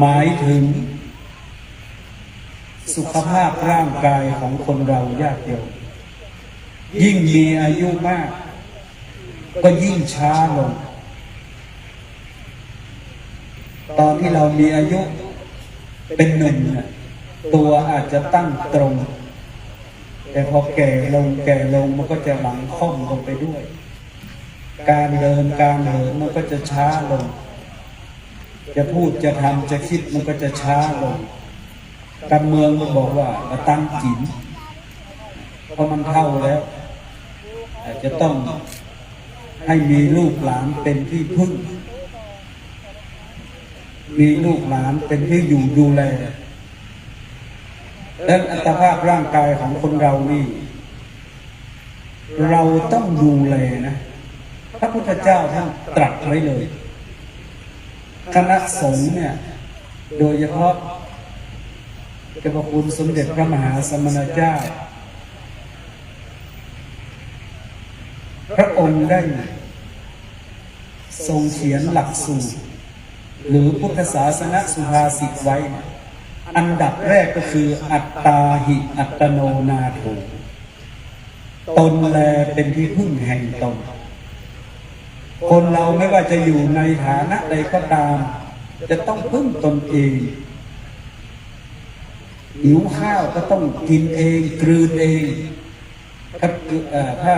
หมายถึง สุขภาพร่างกายของคนเรายากเดียว ยิ่งมีอายุมาก ก็ยิ่งช้าลง ตอนที่เรามีอายุเป็นหนุ่มเนี่ยตัวอาจจะตั้งตรง แต่พอแก่ลงแก่ลงมันก็จะหลังค่อมลงไปด้วย การเดินการเหินมันก็จะช้าลง จะพูดจะทำจะคิดมันก็จะช้าลงการเมืองมันบอกว่าตั้งจินเพราะมันเท่าแล้วอาจจะต้องให้มีลูกหลานเป็นที่พึ่ง มีลูกหลานเป็นที่อยู่ดูแลและอัตภาพร่างกายของคนเรานี่ เราต้องดูแลนะ พระพุทธเจ้าท่านตรัสไว้เลย คณะสงฆ์เนี่ย โดยเฉพาะเจ้าพระคุณสมเด็จพระมหาสมณเจ้า พระองค์ได้ทรงเขียนหลักสูตร หรือพุทธศาสนสุภาษิตไว้ อันดับแรกก็คืออัตตาหิอัตโนนาโถตนแลเป็นที่พึ่งแห่งตน คนเราไม่ว่าจะอยู่ในฐานะใดก็ตาม จะต้องพึ่งตนเองหิวข้าวก็ต้องกินเองกลืนเองถ้าเอ่อถ้า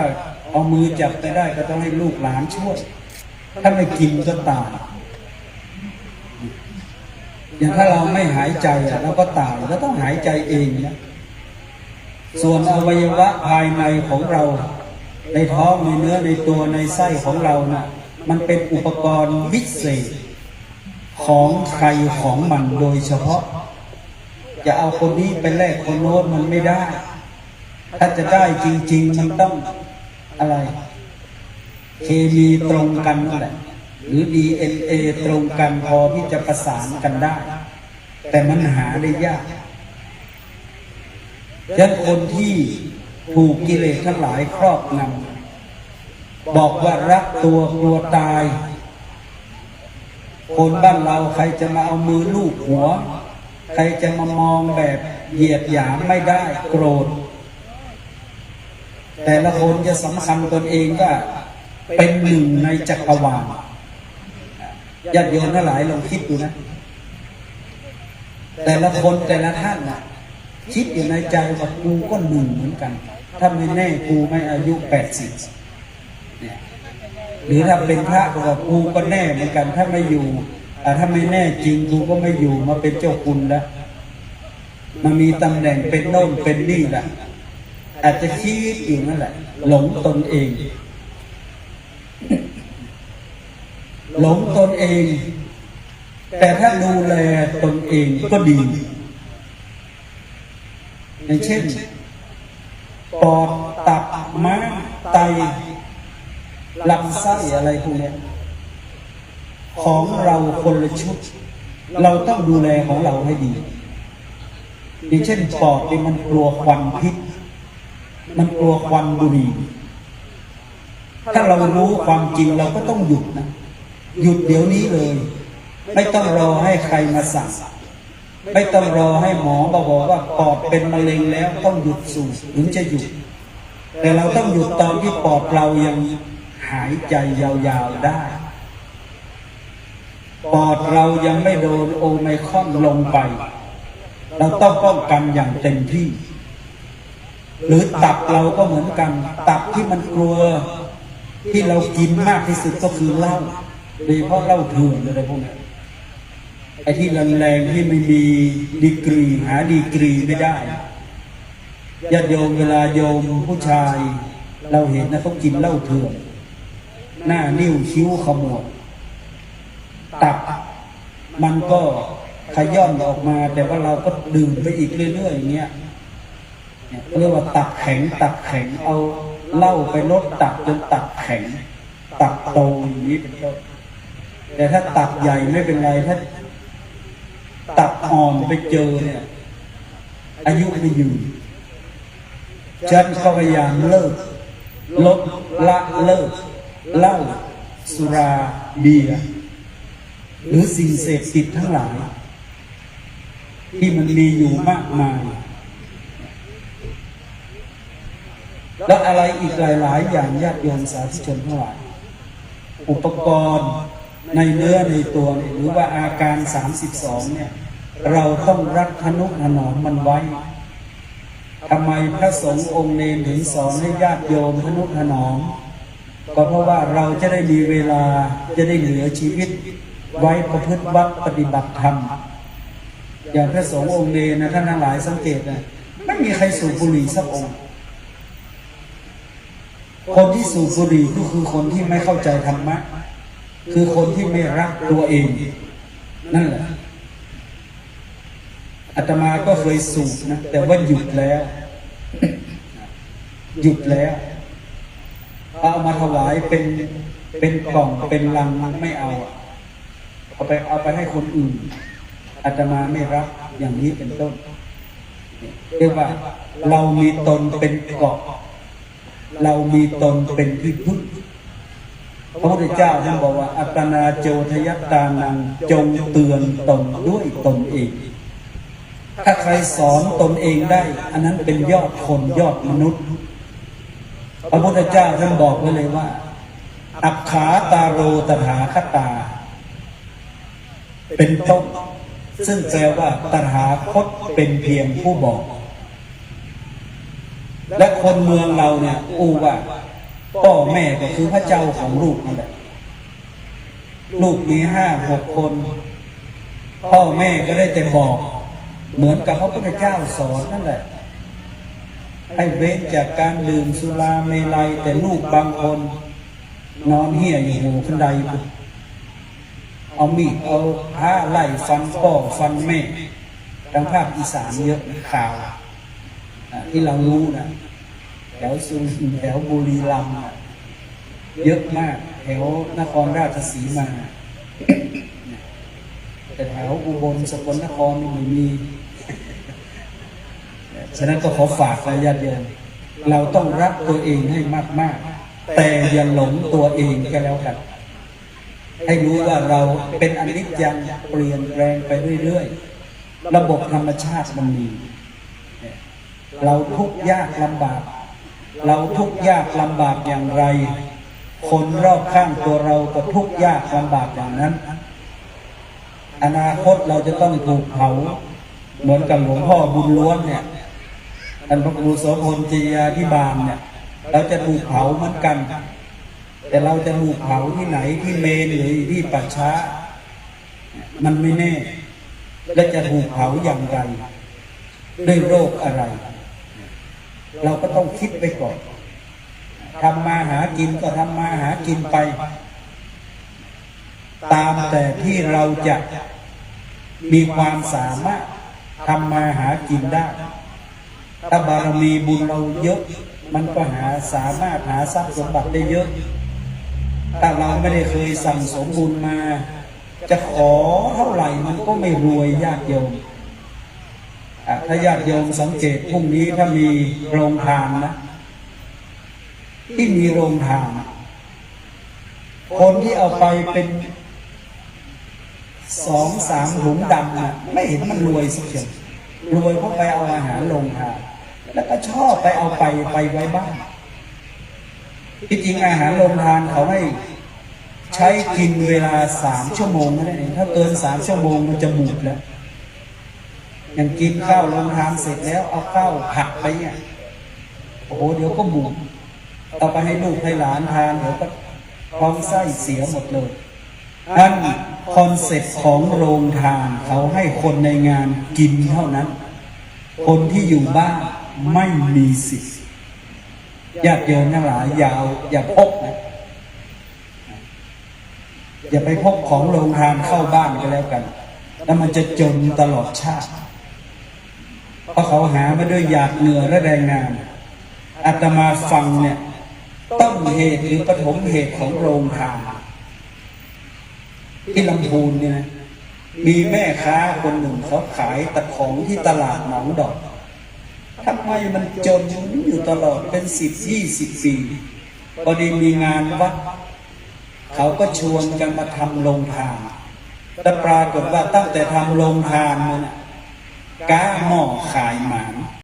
เอามือจับไปได้ก็ต้องให้ลูกหลานช่วย ถ้าไม่กินก็ตายอย่างถ้าเราไม่หายใจเราก็ตายเราต้องหายใจเองนะส่วนอวัยวะภายในของเรา ในท้องในเนื้อในตัวในไส้ของเรานะ่ะมันเป็นอุปกรณ์วิเศษ ของใครของมันโดยเฉพาะ จะเอาคนนี้ไปแลกคนโน้นมันไม่ได้ ถ้าจะได้จริง ๆ มันต้องอะไร เคมีตรงกันนั่นแหละหรือ DNA ตรงกันพอที่จะประสานกันได้ แต่มันหาได้ยากยันคนที่ ถูกกิเลสทั้งหลายครอบงำบอกว่ารักตัวกลัวตาย คนบ้านเราใครจะมาเอามือลูบหัว ใครจะมามองแบบเหยียดหยามไม่ได้โกรธ แต่ละคนจะสำคัญตนเองว่าเป็นหนึ่งในจักรวาลญาติโยมทั้งหลายลองคิดดูนะ แต่ละคนแต่ละท่านนะคิดอยู่ในใจว่ากูก็หนึ่งเหมือนกัน ถ้าไม่แน่กูไม่อายุแปดสิบหรือถ้าเป็นพระก็บอกกูก็แน่เหมือนกันถ้าไม่อยู่ถ้าไม่แน่จริงกูก็ไม่อยู่มาเป็นเจ้าคุณแล้วมามีตำแหน่งเป็นโน่นเป็นนี่แหละอาจจะคิดอยู่นั่นแหละ หลงตนเอง หลงตนเอง แต่ถ้าดูแลตนเองก็ดีอย่างเช่น ปอดตับม้าไตลำไส้อะไรพวกนี้ของเราคนละชุด เราต้องดูแลของเราให้ดีอย่างเช่นปอดนี่มันกลัวควันพิษ มันกลัวควันบุหรี่ถ้าเรารู้ความจริงเราก็ต้องหยุดนะ หยุดเดี๋ยวนี้เลย ไม่ต้องรอให้ใครมาสั่ง ไม่ต้องรอให้หมอมาบอกว่าปอดเป็นมะเร็งแล้วต้องหยุดสูบถึงจะหยุด แต่เราต้องหยุดตอนที่ปอดเรายังหายใจยาวๆได้ ปอดเรายังไม่โดนโอไมคอนลงไป เราต้องป้องกันอย่างเต็มที่ หรือตับเราก็เหมือนกัน ตับที่มันกลัวที่เรากินมากที่สุดก็คือเหล้าโดยเฉพาะเหล้าเถื่อนอะไรพวกนี้ ไอ้ที่แรงๆที่ไม่มีดีกรี หาดีกรีไม่ได้ญาติโยมเวลาโยมผู้ชาย เราเห็นนะเขากินเหล้าเถื่อนหน้านิ้วคิ้วขมวดตับมันก็ขย่อนออกมา แต่ว่าเราก็ดื่มไปอีกเรื่อยๆอย่างเงี้ยเรียกว่าตับแข็ง ตับแข็งเอาเหล้าไปลดตับจนตับแข็ง ตับโตอย่างนี้เป็นต้นแต่ถ้าตับใหญ่ไม่เป็นไรถ้า อ่อนไปเจอเนี่ย อายุไม่ยืนฉันก็พยายามเลิก ลดละเลิกเหล้าสุราเบียร์หรือสิ่งเสพติดทั้งหลาย ที่มันมีอยู่มากมาย และอะไรอีกหลาย ๆ อย่างญาติโยมสาธุชนทั้งหลายอุปกรณ์ในเนื้อในตัวหรือว่าอาการ 32 เนี่ย เราต้องรักทนุถนอมมันไว้ทำไมพระสงฆ์องค์เนรถึงสอนให้ญาติโยมทนุถนอม ก็เพราะว่าเราจะได้มีเวลาจะได้เหลือชีวิต ไว้ประพฤติวัดปฏิบัติธรรม อย่างพระสงฆ์องค์เนรนะท่านทั้งหลายสังเกตนะไม่มีใครสูบบุหรี่สักองค์ คนที่สูบบุหรี่ก็คือคนที่ไม่เข้าใจธรรมะ คือคนที่ไม่รักตัวเอง นั่นแหละ อาตมาก็เคยสูบนะ แต่ว่าหยุดแล้ว หยุดแล้วเอามาถวายเป็นเป็นกล่องเป็นลังไม่เอาเอาไปเอาไปให้คนอื่นอาตมาไม่รับอย่างนี้เป็นต้นเรียกว่า เรามีตนเป็นเกาะ เรามีตนเป็นที่พึ่งพระพุทธเจ้าท่านบอกว่า อัตนาโจทยัตตานังจงเตือนตนด้วยตนเอง ถ้าใครสอนตนเองได้ อันนั้นเป็นยอดคนยอดมนุษย์ พระพุทธเจ้าท่านบอกไว้เลยว่า อักขาตาโรตถาคตา เป็นต้นซึ่งแปลว่าตถาคตเป็นเพียงผู้บอก และคนเมืองเราเนี่ยอู้ว่าพ่อแม่ก็คือพระเจ้าของลูกนั่นแหละลูกมีห้าหกคน พ่อแม่ก็ได้แต่บอก เหมือนกับพระพุทธเจ้าสอนนั่นแหละให้เว้นจากการดื่มสุราเมลัย แต่ลูกบางคน นอนเหี่ยอยู่หูขันไดเอามีดเอาผ้าไล่ฟันพ่อฟันแม่ทางภาคอีสานเยอะข่าวที่เรารู้นะแถวสุรินแถวบุรีรัมย์เยอะมากแถวนครราชสีมา แต่แถวอุบลสกลนครนี่ไม่มี ฉะนั้นก็ขอฝากนะญาติโยมเราต้องรักตัวเองให้มาก ๆ แต่อย่าหลงตัวเองก็แล้วกันให้รู้ว่าเราเป็นอนิจจังเปลี่ยนแปลงไปเรื่อยๆ ระบบธรรมชาติมันมี เราทุกข์ยากลำบาก เราทุกข์ยากลำบากอย่างไร คนรอบข้างตัวเราก็ทุกข์ยากลำบากอย่างนั้น อนาคตเราจะต้องถูกเผาเหมือนกับหลวงพ่อบุญล้วนเนี่ย ท่านพระครูโสพลจียาธิบาลเนี่ย เราจะถูกเผาเหมือนกัน แต่เราจะถูกเผาที่ไหนที่เมนหรือที่ป่าช้า มันไม่แน่ และจะถูกเผาอย่างไรด้วยโรคอะไร เราก็ต้องคิดไปก่อนทำมาหากินก็ทำมาหากินไป ตามแต่ที่เราจะมีความสามารถทำมาหากินได้ ถ้าบารมีบุญเราเยอะ มันก็หาสามารถหาทรัพย์สมบัติได้เยอะ ถ้าเราไม่ได้เคยสั่งสมบุญมา จะขอเท่าไหร่มันก็ไม่รวยญาติโยมถ้าญาติโยมสังเกตพรุ่งนี้ถ้ามีโรงทานนะ ที่มีโรงทาน คนที่เอาไปเป็นสองสามถุงดำน่ะไม่เห็นมันรวยสักเชียวรวยเพราะไปเอาอาหารโรงทาน ชอบไปเอาไปไปไว้บ้านที่จริงอาหารโรงทานเขาให้ใช้กินเวลาสามชั่วโมงนั่นเองถ้าเกินสามชั่วโมงมันจะบูดแล้วอย่างกินข้าวโรงทานเสร็จแล้วเอาข้าวผัดไปเนี่ยโอ้โหเดี๋ยวก็บูดเอาไปให้ลูกให้หลานทานเดี๋ยวก็ท้องไส้เสียหมดเลยนั่นคอนเซ็ปต์ของโรงทานเขาให้คนในงานกินเท่านั้น คนที่อยู่บ้าน ไม่มีสิทธิ์ญาติโยมทั้งหลายอย่าอาอย่าพกนะอย่าไปพกของโรงทานเข้าบ้านก็แล้วกัน แล้วมันจะจนตลอดชาติเพราะเขาหามาด้วยหยาดเหงื่อและแรงงานอาตมาฟังเนี่ยต้นเหตุหรือปฐมเหตุของโรงทานที่ลำพูนเนี่ยนะมีแม่ค้าคนหนึ่งเขาขายตะของที่ตลาดหนองดอก ทำไมมันจนอยู่ตลอดเป็นสิบยี่สิบปีพอดีมีงานวัดเขาก็ชวนกันมาทำโรงทานแต่ปรากฏว่าตั้งแต่ทำโรงทานมันก้าหม้อขายหมาน